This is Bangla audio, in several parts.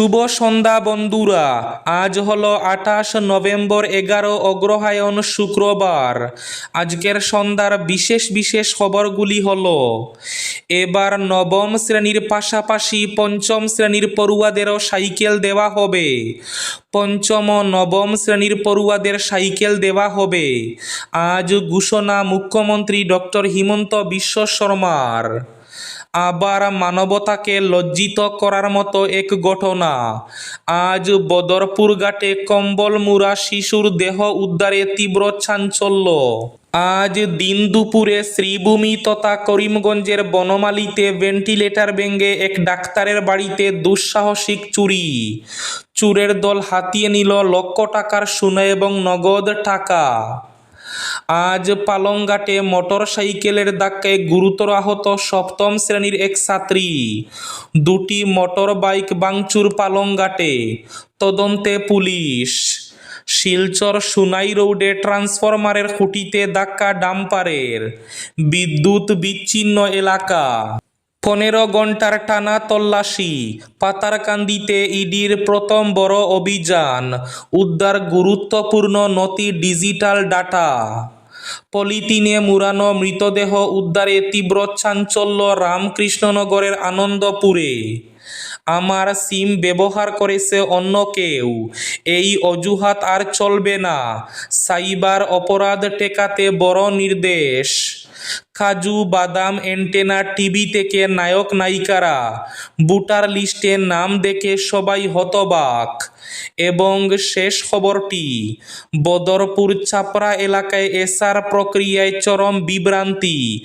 শুভ সন্ধ্যা, বন্ধুরা। আজ হলো আঠাশ নভেম্বর এগারো অগ্রহায়ণ শুক্রবার। আজকের সন্ধ্যার বিশেষ বিশেষ খবরগুলি হল, এবার নবম শ্রেণির পাশাপাশি পঞ্চম শ্রেণির পড়ুয়াদেরও সাইকেল দেওয়া হবে। পঞ্চম ও নবম শ্রেণির পড়ুয়াদের সাইকেল দেওয়া হবে। আজ ঘোষণা মুখ্যমন্ত্রী ডক্টর হিমন্ত বিশ্ব শর্মার। আবার মানবতাকে লজ্জিত করার মতো এক ঘটনা। আজ বদরপুর ঘাটে কম্বল মুড়া শিশুর দেহ উদ্ধারে তীব্র চাঞ্চল্য। আজ দিন দুপুরে শ্রীভূমি তথা করিমগঞ্জের বনমালিতে ভেন্টিলেটর ভেঙে এক ডাক্তারের বাড়িতে দুঃসাহসিক চুরি। চুরের দল হাতিয়ে নিল লক্ষ টাকার সোনা এবং নগদ টাকা। আজ পালংঘাটে মোটর সাইকেলের ধাক্কায় গুরুতর আহত সপ্তম শ্রেণির এক ছাত্রী। দুটি মোটর বাইক বাংচুর পালংঘাটে তদন্তে পুলিশ। শিলচর সুনাই রোডে ট্রান্সফরমারের খুঁটিতে ধাক্কা ডাম্পারের। বিদ্যুৎ বিচ্ছিন্ন এলাকা। পনেরো ঘণ্টার টানা তল্লাশি, পাতারকান্দিতে ইডির প্রথম বড় অভিযান, উদ্ধার গুরুত্বপূর্ণ নথি ডিজিটাল ডাটা। পলিথিনে মুড়ানো মৃতদেহ উদ্ধারে তীব্র চাঞ্চল্য রামকৃষ্ণনগরের আনন্দপুরে। আমার সিম ব্যবহার করেছে অন্য কেউ, এই অজুহাত আর চলবে না, সাইবার অপরাধ টেকাতে বড় নির্দেশ। কাজু, বাদাম, এন্টেনা, টিভি থেকে নায়ক নায়িকারা। বুটার লিস্টে নাম দেখে সবাই হতবাক। এবং শেষ খবরটি বদরপুর চাপড়া এলাকায় এসার প্রক্রিয়ায় চরম বিভ্রান্তি।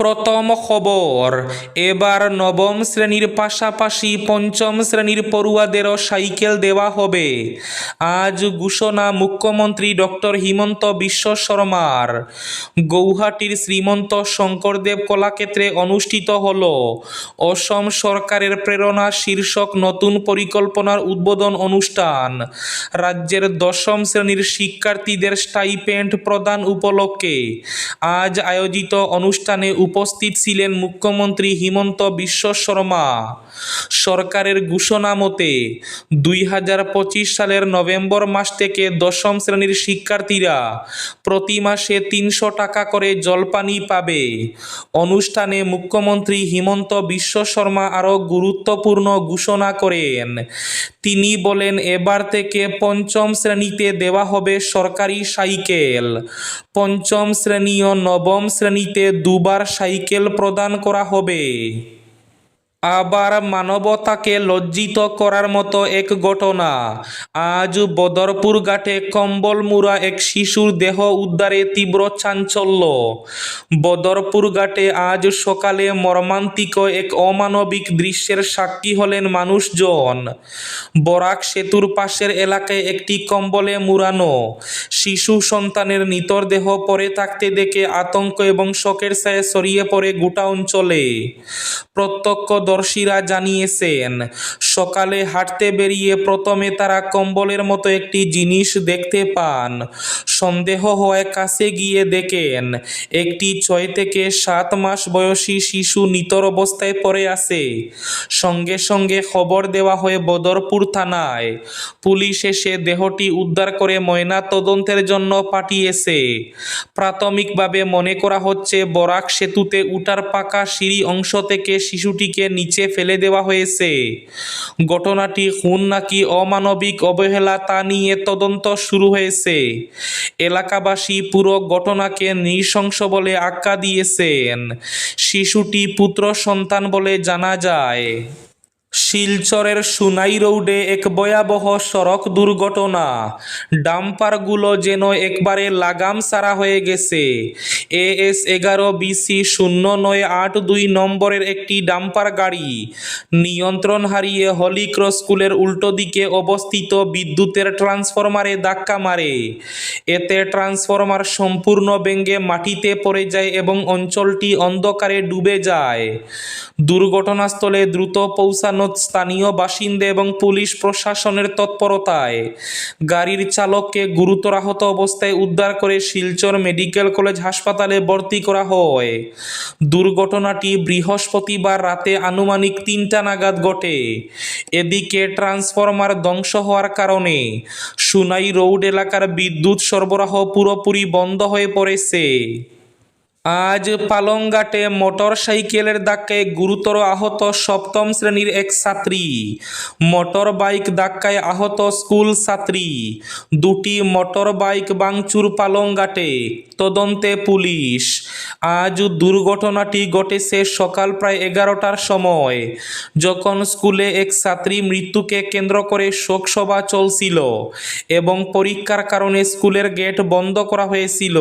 প্রথম খবর, এবার নবম শ্রেণির পাশাপাশি পঞ্চম শ্রেণির পড়ুয়াদেরও সাইকেল দেওয়া হবে। আজ ঘোষণা মুখ্যমন্ত্রী ডক্টর হিমন্ত বিশ্ব শর্মার। গৌহাটির শ্রীমন্ত শঙ্করদেব কলাক্ষেত্রে অনুষ্ঠিত হল। অসম সরকারের প্রেরণা শীর্ষক নতুন পরিকল্পনার উদ্বোধন অনুষ্ঠান। রাজ্যের দশম শ্রেণির শিক্ষার্থীদের স্টাইপেন্ড প্রদান উপলক্ষে আজ আয়োজিত অনুষ্ঠানে উপস্থিত ছিলেন মুখ্যমন্ত্রী হিমন্ত বিশ্ব শর্মা। সরকারের ঘোষণা মতে, দুই হাজার পঁচিশ সালের নভেম্বর মাস থেকে দশম শ্রেণির শিক্ষার্থীরা প্রতি মাসে তিনশো টাকা করে জলপানি পাবে। অনুষ্ঠানে মুখ্যমন্ত্রী হিমন্ত বিশ্ব শর্মা আরও গুরুত্বপূর্ণ ঘোষণা করেন। তিনি বলেন, এবার থেকে পঞ্চম শ্রেণীতে দেওয়া হবে সরকারি সাইকেল। পঞ্চম শ্রেণি ও নবম শ্রেণীতে দুবার সাইকেল প্রদান করা হবে। আবার মানবতাকে লজ্জিত করার মতো এক ঘটনা। আজ বদরপুর ঘাটে কম্বল মুড়া এক শিশুর দেহ উদ্ধারে তীব্র চাঞ্চল্য। বদরপুর ঘাটে আজ সকালে মর্মান্তিক এক অমানবিক দৃশ্যের সাক্ষী হলেন মানুষজন। বরাক সেতুর পাশের এলাকায় একটি কম্বলে মুড়ানো। শিশু সন্তানের নিতর দেহ পরে থাকতে দেখে আতঙ্ক এবং শোকের ছায়া ছড়িয়ে পড়ে গোটা অঞ্চলে। প্রত্যক্ষদর্শীরা জানিয়েছেন, সকালে হাঁটতে বেরিয়ে প্রথমে তারা কম্বলের মতো একটি জিনিস দেখতে পান। সন্দেহ হওয়ায় কাছে গিয়ে দেখেন, একটি ছয় থেকে সাত মাস বয়সী শিশু নিতর অবস্থায় পড়ে আছে। সঙ্গে সঙ্গে খবর দেওয়া হয় বদরপুর থানায়। পুলিশ এসে দেহটি উদ্ধার করে ময়না তদন্তের জন্য পাঠিয়েছে। প্রাথমিকভাবে মনে করা হচ্ছে, বরাক সেতুতে উটার পাকা সিঁড়ি অংশ থেকে শিশুটিকে নিচে ফেলে দেওয়া হয়েছে। ঘটনাটি খুন নাকি অমানবিক অবহেলা তা নিয়ে তদন্ত শুরু হয়েছে। এলাকাবাসী পুরো ঘটনাকে নৃশংস বলে আখ্যা দিয়েছেন। শিশুটি পুত্র সন্তান বলে জানা যায়। শিলচরের সুনাই রোডে এক ভয়াবহ সড়ক দুর্ঘটনা। ডাম্পারগুলো যেন একবারে লাগাম সারা হয়ে গেছে। এএস এগারো বিসি শূন্য নয় আট দুই নম্বরের একটি ডাম্পার গাড়ি। নিয়ন্ত্রণ হারিয়ে হলিক্রস স্কুলের উল্টো দিকে অবস্থিত বিদ্যুতের ট্রান্সফরমারে ধাক্কা মারে। এতে ট্রান্সফরমার সম্পূর্ণ ভেঙে মাটিতে পড়ে যায় এবং অঞ্চলটি অন্ধকারে ডুবে যায়। দুর্ঘটনাস্থলে দ্রুত পৌঁছানো স্থানীয় বাসিন্দা এবং পুলিশ প্রশাসনের তৎপরতায়। গাড়ির চালককে গুরুতর আহত অবস্থায় উদ্ধার করে শিলচর মেডিকেল কলেজ হাসপাতালে ভর্তি করা হয়। দুর্ঘটনাটি বৃহস্পতিবার রাতে আনুমানিক তিনটা নাগাদ ঘটে। এদিকে ট্রান্সফরমার ধ্বংস হওয়ার কারণে সুনাই রোড এলাকার বিদ্যুৎ সরবরাহ পুরোপুরি বন্ধ হয়ে পড়েছে। আজ পালংঘাটে মোটর সাইকেলের ধাক্কায় গুরুতর আহত সপ্তম শ্রেণির এক ছাত্রী মোটর বাইক ধাক্কায় আহত স্কুল ছাত্রী। দুটি মোটর বাইক বাংচুর পালংঘাটে তদন্তে পুলিশ। আজ দুর্ঘটনাটি ঘটেছে সকাল প্রায় এগারোটার সময়। যখন স্কুলে এক ছাত্রী মৃত্যুকে কেন্দ্র করে শোকসভা চলছিল এবং পরীক্ষার কারণে স্কুলের গেট বন্ধ করা হয়েছিল।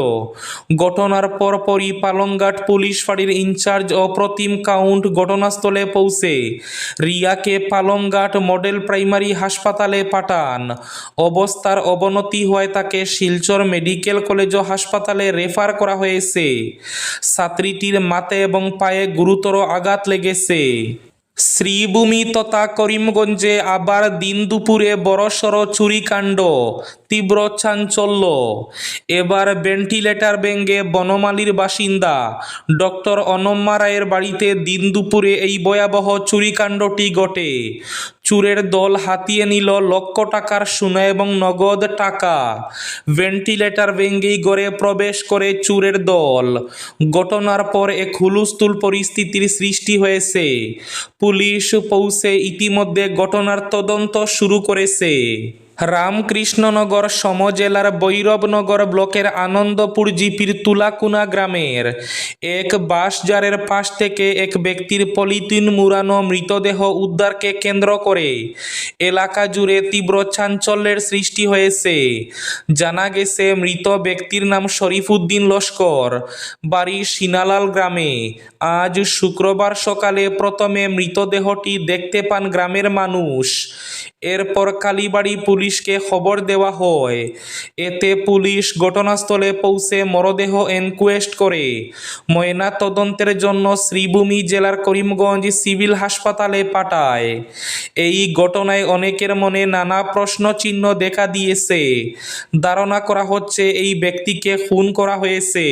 ঘটনার পরপরই পালংঘাট পুলিশ ফাঁড়ির ইনচার্জ অপ্রতিম কাউন্ট ঘটনাস্থলে পৌঁছে রিয়াকে পালংঘাট মডেল প্রাইমারি হাসপাতালে পাঠান। অবস্থার অবনতি হওয়ায় তাকে শিলচর মেডিকেল কলেজ ও হাসপাতালে রেফার করা হয়েছে। ছাত্রীটির মাতে এবং পায়ে গুরুতর আঘাত লেগেছে। শ্রীভূমি তথা করিমগঞ্জে আবার দিন দুপুরে বড়সড় চুরিকাণ্ড তীব্র চাঞ্চল্য। এবার ভেন্টিলেটর ভেঙে বনমালীর বাসিন্দা ডক্টর অনম্যা রায়ের বাড়িতে দিন দুপুরে এই ভয়াবহ চুরিকাণ্ডটি ঘটে। চুরের দল হাতিয়ে নিল লক্ষ টাকার সোনা এবং নগদ টাকা। ভেন্টিলেটর ভেঙ্গেই ঘরে প্রবেশ করে চুরের দল। ঘটনার পর এক হুলুস্থুল পরিস্থিতির সৃষ্টি হয়েছে। পুলিশ পৌঁছে ইতিমধ্যে ঘটনার তদন্ত শুরু করেছে। রামকৃষ্ণনগর সমজেলার বৈরবনগর ব্লকের আনন্দপুর জিপির তুলাকুনা গ্রামের এক বাসজারের পাশ থেকে এক ব্যক্তির পলিথিন মুড়ানো মৃতদেহ উদ্ধারকে কেন্দ্র করে এলাকা জুড়ে তীব্র চাঞ্চল্যের সৃষ্টি হয়েছে। জানা গেছে, মৃত ব্যক্তির নাম শরীফুদ্দিন লস্কর, বাড়ি সিনালাল গ্রামে। আজ শুক্রবার সকালে প্রথমে মৃতদেহটি দেখতে পান গ্রামের মানুষ। এরপর কালীবাড়ি পুলিশকে খবর দেওয়া হয়। এতে পুলিশ ঘটনাস্থলে পৌঁছে মরদেহ এনকোয়েস্ট করে। ময়না তদন্তের জন্য শ্রীভূমি জেলার করিমগঞ্জ সিভিল হাসপাতালে পাঠায়। এই ঘটনায় অনেকের মনে নানা প্রশ্ন চিহ্ন দেখা দিয়েছে। ধারণা করা হচ্ছে এই ব্যক্তিকে খুন করা হয়েছে।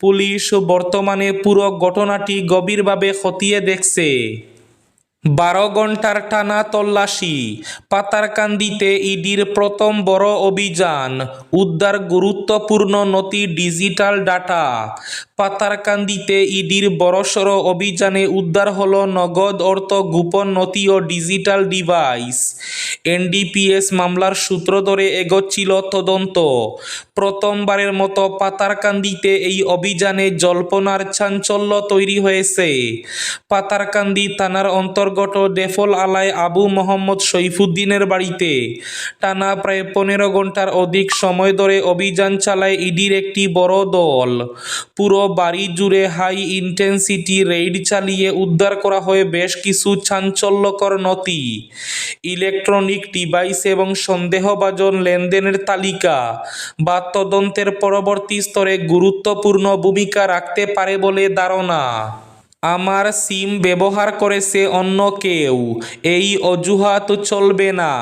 পুলিশ বর্তমানে পুরো ঘটনাটি গভীরভাবে খতিয়ে দেখছে। বারো ঘণ্টার টানা তল্লাশি, পাতারকান্দিতে ইডির প্রথম বড় অভিযান, উদ্ধার গুরুত্বপূর্ণ নথি ডিজিটাল ডাটা। পাতারকান্দিতে ইডির বড়সড় অভিযানে উদ্ধার হল নগদ অর্থ গোপন নথি ও ডিজিটাল ডিভাইস। এনডিপিএস মামলার সূত্র ধরে এগোচ্ছিল তদন্ত। প্রথমবারের মতো পাতারকান্দিতে এই অভিযানে জল্পনার চাঞ্চল্য তৈরি হয়েছে। পাতারকান্দি থানার অন্তর্গত ডেফল আলায় আবু মোহাম্মদ সৈফুদ্দিনের বাড়িতে টানা প্রায় পনেরো ঘণ্টার অধিক সময় ধরে অভিযান চালায় ইডির একটি বড় দল। পুরো বাড়ি জুড়ে হাই ইন্টেন্সিটি রেইড চালিয়ে উদ্ধার করা হয় বেশ কিছু চাঞ্চল্যকর নথি। ইলেকট্রনিক ডিভাইস এবং সন্দেহভাজন লেনদেনের তালিকা। বা তদন্তের পরবর্তী স্তরে গুরুত্বপূর্ণ ভূমিকা রাখতে পারে বলে ধারণা। আমার সিম ব্যবহার করেছে অন্য কেউ। এই অজুহাত চলবে না।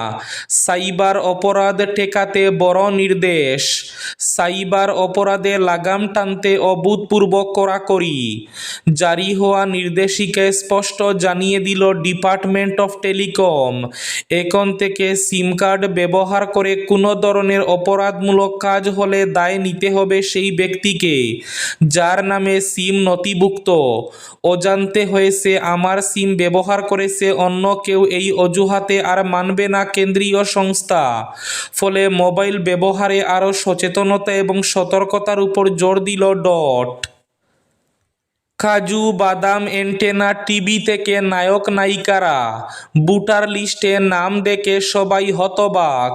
সাইবার অপরাধ ঠেকাতে বড় নির্দেশ। সাইবার অপরাধে লাগাম টানতে অভূতপূর্ব কড়াকড়ি। জারি হওয়া নির্দেশিকায় স্পষ্ট জানিয়ে দিল ডিপার্টমেন্ট অফ টেলিকম। এখন থেকে সিম কার্ড ব্যবহার করে কোনো ধরনের অপরাধমূলক কাজ হলে দায় নিতে হবে সেই ব্যক্তিকে, যার নামে সিম নথিভুক্ত। অজান্তে হয়েছে, আমার সিম ব্যবহার করেছে, অন্য কেউ এই অজুহাতে আর মানবে না কেন্দ্রীয় সংস্থা। ফলে মোবাইল ব্যবহারে আরও সচেতনতা এবং সতর্কতার উপর জোর দিল ডট। কাজু, বাদাম, এন্টেনা, টিভি থেকে নায়ক নায়িকারা বুটার লিস্টে নাম দেখে সবাই হতবাক।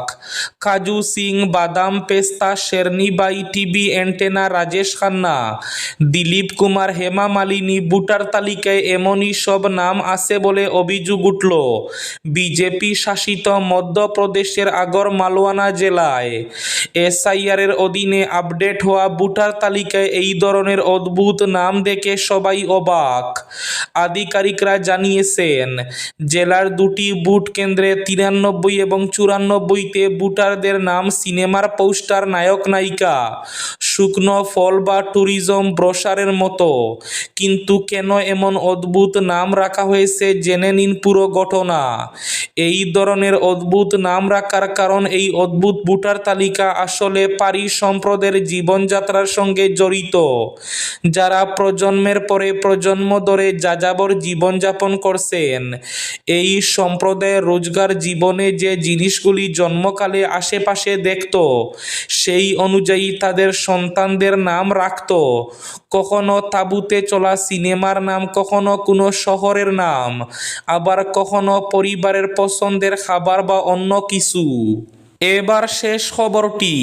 কাজু, সিং, বাদাম, পেস্তা, শেরনিবাই, টিভি, এন্টেনা, রাজেশ খান্না, দিলীপ কুমার, হেমা মালিনী বুটার তালিকায় এমনই সব নাম আছে বলে অভিযোগ উঠল। বিজেপি শাসিত মধ্যপ্রদেশের আগর মালওয়ানা জেলায় এসআইআরের অধীনে আপডেট হওয়া বুটার তালিকায় এই ধরনের অদ্ভুত নাম দেখে সবাই অবাক। আধিকারিকরা জানিয়েছেন, জেলার দুটি বুট কেন্দ্রে তিরানব্বই এবং চুরানব্বইতে বুটারদের নাম, সিনেমার পোস্টার, নায়ক, নায়িকা। শুকনো ফল বা ট্যুরিজম ব্রোশারের মতো। কিন্তু কেন এমন অদ্ভুত নাম রাখা হয়েছে জেনে নিন পুরো ঘটনা। এই ধরনের অদ্ভুত নাম রাখার কারণ এই অদ্ভুত ভোটার তালিকা আসলে পারি সম্প্রদায়ের জীবনযাত্রার সঙ্গে জড়িত। যারা প্রজন্মের পরে প্রজন্ম ধরে যাযাবর জীবনযাপন করছেন, এই সম্প্রদায়ের রোজগার জীবনে যে জিনিসগুলি জন্মকালে আশেপাশে দেখত, সেই অনুযায়ী তাদের সন্তানদের নাম রাখত। কখনো তাঁবুতে চলা সিনেমার নাম, কখনো কোনো শহরের নাম, আবার কখনো পরিবারের পছন্দের খাবার বা অন্য কিছু। এবার শেষ খবরটি,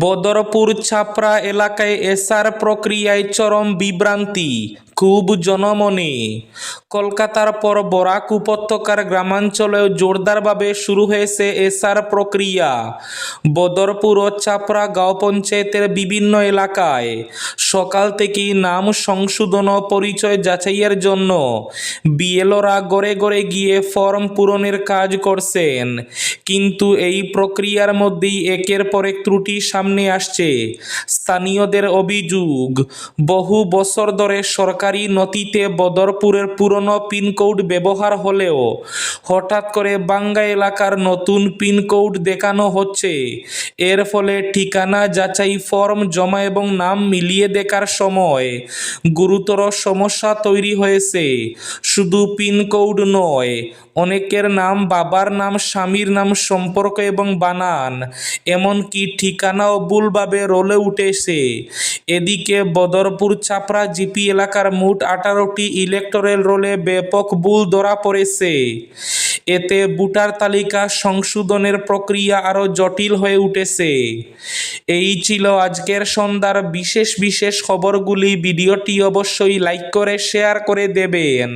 বদরপুর ছাপড়া এলাকায় এসার প্রক্রিয়ায় চরম বিভ্রান্তি। খুব জনমনে। কলকাতার পর বরাক উপত্যকার গ্রামাঞ্চলেও জোরদারভাবে শুরু হয়েছে এসার প্রক্রিয়া। বদরপুর ও চাপড়া গাঁও পঞ্চায়েতের বিভিন্ন এলাকায় সকাল থেকেই নাম সংশোধন ও পরিচয় যাচাইয়ের জন্য বিএলওরা গড়ে গড়ে গিয়ে ফর্ম পূরণের কাজ করছেন। কিন্তু এই প্রক্রিয়ার মধ্যেই একের পর এক ত্রুটি সামনে আসছে। স্থানীয়দের অভিযোগ, বহু বছর ধরে সরকারি নথিতে বদরপুরের পুরনো পিনকোড ব্যবহার হলেও হঠাৎ করে বাঙ্গা এলাকার নতুন পিনকোড দেখানো হচ্ছে। এর ফলে ঠিকানা, যাচাই ফর্ম জমা এবং নাম মিলিয়ে দেখার সময় গুরুতর সমস্যা তৈরি হয়েছে। শুধু পিনকোড নয়, অনেকের নাম, বাবার নাম, স্বামীর নাম, সম্পর্ক এবং বানান, এমনকি ঠিকানাও ভুলভাবে রোলে উঠেছে। এদিকে বদরপুর চাপড়া জিপি এলাকার মোট আঠারোটি ইলেকটোরাল রোলে ব্যাপক বুল ধরা পড়েছে। এতে ভোটার তালিকা সংশোধনের প্রক্রিয়া আরও জটিল হয়ে উঠেছে। এই ছিল আজকের সন্ধ্যার বিশেষ বিশেষ খবরগুলি। ভিডিওটি অবশ্যই লাইক করে শেয়ার করে দেবেন।